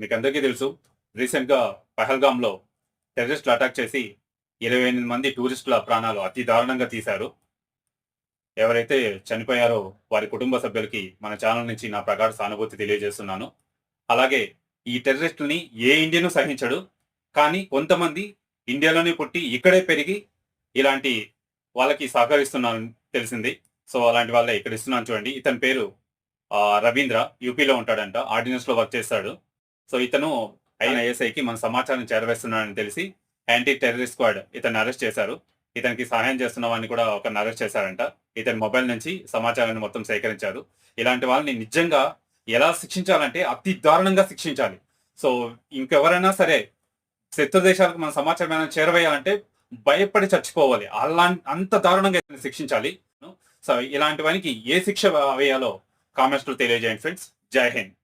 మీకు అందరికీ తెలుసు రీసెంట్గా పహల్గామ్లో టెర్రరిస్టులు అటాక్ చేసి ఇరవై ఎనిమిది మంది టూరిస్టుల ప్రాణాలు అతి దారుణంగా తీశారు. ఎవరైతే చనిపోయారో వారి కుటుంబ సభ్యులకి మన ఛానల్ నుంచి నా ప్రగాఢ సానుభూతి తెలియజేస్తున్నాను. అలాగే ఈ టెర్రరిస్టుల్ని ఏ ఇండియను సహించడు కానీ కొంతమంది ఇండియాలోనే పుట్టి ఇక్కడే పెరిగి ఇలాంటి వాళ్ళకి సహకరిస్తున్నాను తెలిసింది. సో అలాంటి వాళ్ళే ఇక్కడ ఇస్తున్నాను చూడండి. ఇతని పేరు ఆ, రవీంద్ర యూపీలో ఉంటాడంట. ఆర్డినెన్స్లో వర్క్ చేస్తాడు. సో ఇతను అయిన ఏసైకి మన సమాచారం చేరవేస్తున్నాడని తెలిసి యాంటీ టెర్రరిస్ట్ స్క్వాడ్ ఇతన్ని అరెస్ట్ చేశారు. ఇతనికి సహాయం చేస్తున్న వాడిని కూడా ఒకరిని అరెస్ట్ చేశారంట. ఇతని మొబైల్ నుంచి సమాచారాన్ని మొత్తం సేకరించారు ఇలాంటి వాళ్ళని నిజంగా ఎలా శిక్షించాలంటే అతి దారుణంగా శిక్షించాలి. సో ఇంకెవరైనా సరే శత్రు దేశాలకు మన సమాచారం ఏమైనా చేరవేయాలంటే భయపడి చచ్చిపోవాలి. అలా అంత దారుణంగా శిక్షించాలి. సో ఇలాంటి వానికి ఏ శిక్ష వేయాలో కామెంట్స్లో తెలియజేయండి ఫ్రెండ్స్. జై హింద్.